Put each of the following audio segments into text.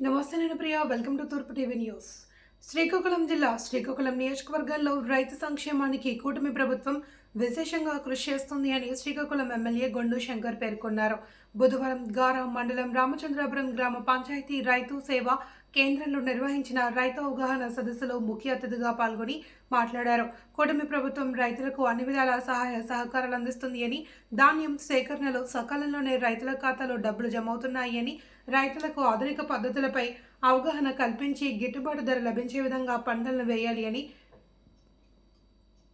నమస్తే నేను Priya. Welcome to Toorpu TV news Srikakulam జిల్లా శ్రీకాకుళం నియోజకవర్గాల్లో రైతు సంక్షేమానికి కూటమి ప్రభుత్వం విశేషంగా కృషి చేస్తుంది అని శ్రీకాకుళం ఎమ్మెల్యే గొండు శంకర్ పేర్కొన్నారు. బుధవారం గారా మండలం రామచంద్రాపురం గ్రామ పంచాయతీ రైతు సేవ కేంద్రంలో నిర్వహించిన రైతు అవగాహన సదస్సులో ముఖ్య అతిథిగా పాల్గొని మాట్లాడారు. కూటమి ప్రభుత్వం రైతులకు అన్ని విధాల సహాయ సహకారాలు అందిస్తుంది అని ధాన్యం సేకరణలో సకాలంలోనే రైతుల ఖాతాలో డబ్బులు జమ అవుతున్నాయి అని రైతులకు ఆధునిక పద్ధతులపై అవగాహన కల్పించి గిట్టుబాటు ధర లభించే విధంగా పంటలను వేయాలి అని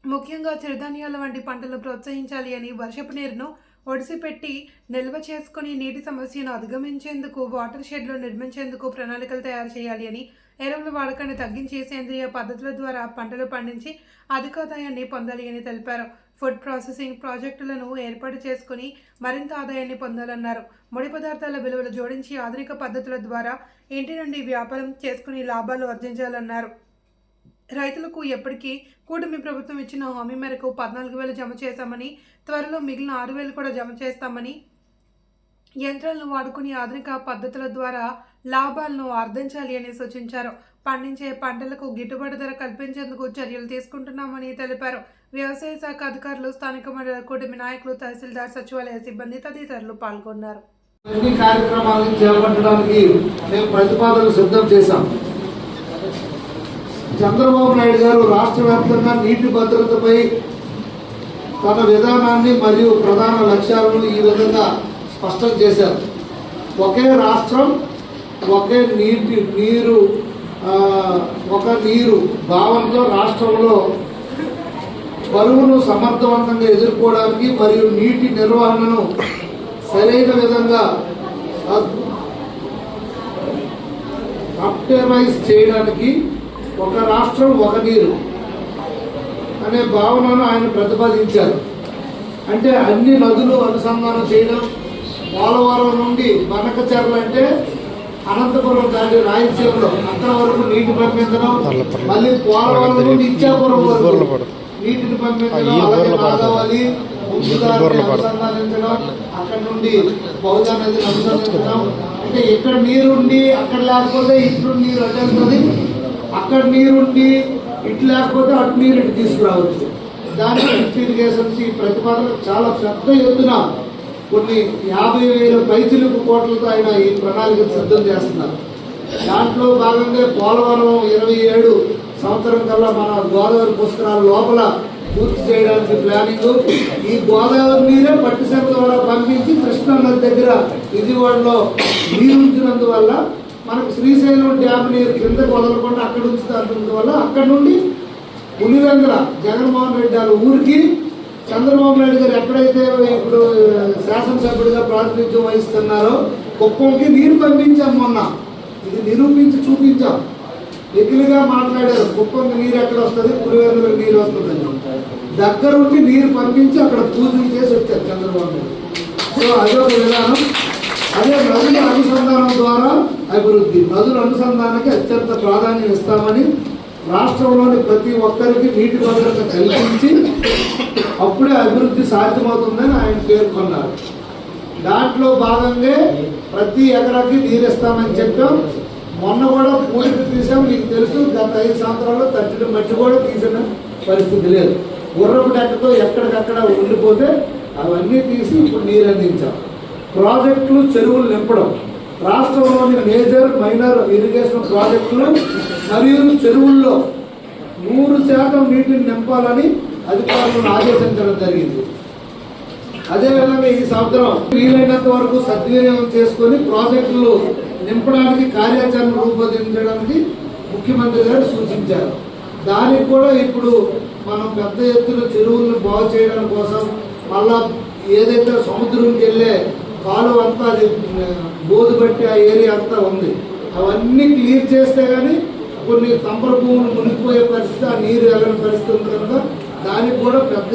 ముఖ్యంగా చిరుధాన్యాల వంటి పంటలు ప్రోత్సహించాలి అని వర్షపు నీరును ఒడిసిపెట్టి నిల్వ చేసుకుని నీటి సమస్యను అధిగమించేందుకు వాటర్ షెడ్లు నిర్మించేందుకు ప్రణాళికలు తయారు చేయాలి అని ఎరువుల వాడకాన్ని తగ్గించి సేంద్రియ పద్ధతుల ద్వారా పంటలు పండించి అధిక ఆదాయాన్ని పొందాలి అని తెలిపారు. ఫుడ్ ప్రాసెసింగ్ ప్రాజెక్టులను ఏర్పాటు చేసుకుని మరింత ఆదాయాన్ని పొందాలన్నారు. ముడి పదార్థాల విలువలు జోడించి ఆధునిక పద్ధతుల ద్వారా ఇంటి నుండి వ్యాపారం చేసుకుని లాభాలు ఆర్జించాలన్నారు. రైతులకు ఎప్పటికీ కూటమి ప్రభుత్వం ఇచ్చిన హామీ మేరకు పద్నాలుగు వేలు జమ చేశామని త్వరలో మిగిలిన ఆరు వేలు కూడా జమ చేస్తామని యంత్రాలను వాడుకుని ఆధునిక పద్ధతుల ద్వారా లాభాలను ఆర్జించాలి అని సూచించారు. పండించే పంటలకు గిట్టుబాటు ధర కల్పించేందుకు చర్యలు తీసుకుంటున్నామని తెలిపారు. వ్యవసాయ శాఖ అధికారులు స్థానిక మండల కూటమి నాయకులు తహసీల్దార్ సచివాలయ సిబ్బంది తదితరులు పాల్గొన్నారు. అన్ని కార్యక్రమాలను చేపట్టడానికి మేము ప్రతిపాదనలు సిద్ధం చేశాం. చంద్రబాబు నాయుడు గారు రాష్ట్ర వ్యాప్తంగా నీటి భద్రతపై తన విధానాన్ని మరియు ప్రధాన లక్ష్యాలను ఈ విధంగా స్పష్టం చేశారు. ఒకే రాష్ట్రం ఒకే నీటి నీరు ఒక నీరు భావంతో రాష్ట్రంలో బరువును సమర్థవంతంగా ఎదుర్కోవడానికి మరియు నీటి నిర్వహణను సరైన విధంగా ఆప్టిమైజ్ చేయడానికి ఒక రాష్ట్రం ఒక నీరు అనే భావనను ఆయన ప్రతిపాదించారు. అంటే అన్ని నదులు అనుసంధానం చేయడం పోలవరం నుండి బనకచెర్ల అంటే అనంతపురం దాటి రాయలసీమలో అక్కడ వరకు నీటి పంపించడం మళ్ళీ పోలవరం నుండి ఇచ్చాపురం వరకు నీటిని పంపించడం అలాగే అనుసంధానించడం అక్కడ నుండి బహుళ నదిని అనుసంధించడం అంటే ఇక్కడ నీరుండి అక్కడ లేకపోతే ఇటు నీరు అటు వెళ్తుంది అక్కడ నీరుండి ఇటు లేకపోతే అటు నీరు ఇటు తీసుకురావచ్చు. దానికి ఇరిగేషన్స్ ఈ ప్రతిపాదన చాలా పెద్ద ఎత్తున కొన్ని యాభై వేల పైచిలుకు కోట్లతో ఆయన ఈ ప్రణాళిక సిద్ధం చేస్తున్నారు. దాంట్లో భాగంగా పోలవరం ఇరవై ఏడు సంవత్సరం కల్లా మన గోదావరి పుష్కరాల లోపల పూర్తి చేయడానికి ప్లానింగ్. ఈ గోదావరి నీరే పట్టిసీమ ద్వారా పంపించి కృష్ణా నది దగ్గర విజయవాడలో నీరు ఉంచినందువల్ల మనకు శ్రీశైలం డ్యామ్ నీరు కిందకు వదలకుండా అక్కడ ఉంచుతారు. ఉంచుతున్నందువల్ల అక్కడ నుండి పులివెందుల జగన్మోహన్ రెడ్డి గారు ఊరికి చంద్రబాబు నాయుడు గారు ఎక్కడైతే ఇప్పుడు శాసనసభ్యుడిగా ప్రాతినిధ్యం వహిస్తున్నారో కుప్పంకి నీరు పంపించాం మొన్న. ఇది నిరూపించి చూపించాం. ఎగిలిగా మాట్లాడారు కుప్పంకి నీరు ఎక్కడ వస్తుంది? పులివెందులకు నీరు వస్తుందని. దగ్గరుండి నీరు పంపించి అక్కడ పూజలు చేసి వచ్చారు చంద్రబాబు నాయుడు సో అదొక విధానం. అదే నదుల అనుసంధానం ద్వారా అభివృద్ధి. నదుల అనుసంధానానికి అత్యంత ప్రాధాన్యం ఇస్తామని రాష్ట్రంలోని ప్రతి ఒక్కరికి నీటి భద్రత కల్పించి అప్పుడే అభివృద్ధి సాధ్యమవుతుందని ఆయన పేర్కొన్నారు. దాంట్లో భాగంగా ప్రతి ఎకరాకి నీరు ఇస్తామని చెప్పాం. మొన్న కూడా పూడికి తీసాం. మీకు తెలుసు గత ఐదు సంవత్సరాల్లో తట్టిన మట్టి కూడా తీసిన పరిస్థితి లేదు. గుర్రపు డెక్కతో ఎక్కడికక్కడ ఉండిపోతే అవన్నీ తీసి ఇప్పుడు నీరు అందించాం. ప్రాజెక్టులు చెరువులు నింపడం. రాష్ట్రంలోని మేజర్ మైనర్ ఇరిగేషన్ ప్రాజెక్టులు మరియు చెరువుల్లో నూరు శాతం నీటిని నింపాలని అధికారులను ఆదేశించడం జరిగింది. అదేవిధంగా ఈ సంవత్సరం వీలైనంత వరకు సద్వినియోగం చేసుకొని ప్రాజెక్టులు నింపడానికి కార్యాచరణ రూపొందించడానికి ముఖ్యమంత్రి గారు సూచించారు. దానికి కూడా ఇప్పుడు మనం పెద్ద ఎత్తున చెరువులను బాగు చేయడం కోసం మళ్ళా ఏదైతే సముద్రంకి వెళ్ళే కాలువ అంతా అది బోధు బట్టి ఆ ఏరియా అంతా ఉంది. అవన్నీ క్లియర్ చేస్తే కానీ కొన్ని సంపర భూములు మునిగిపోయే పరిస్థితి ఆ నీరు వెళ్ళని పరిస్థితి ఉంది కనుక దానికి కూడా పెద్ద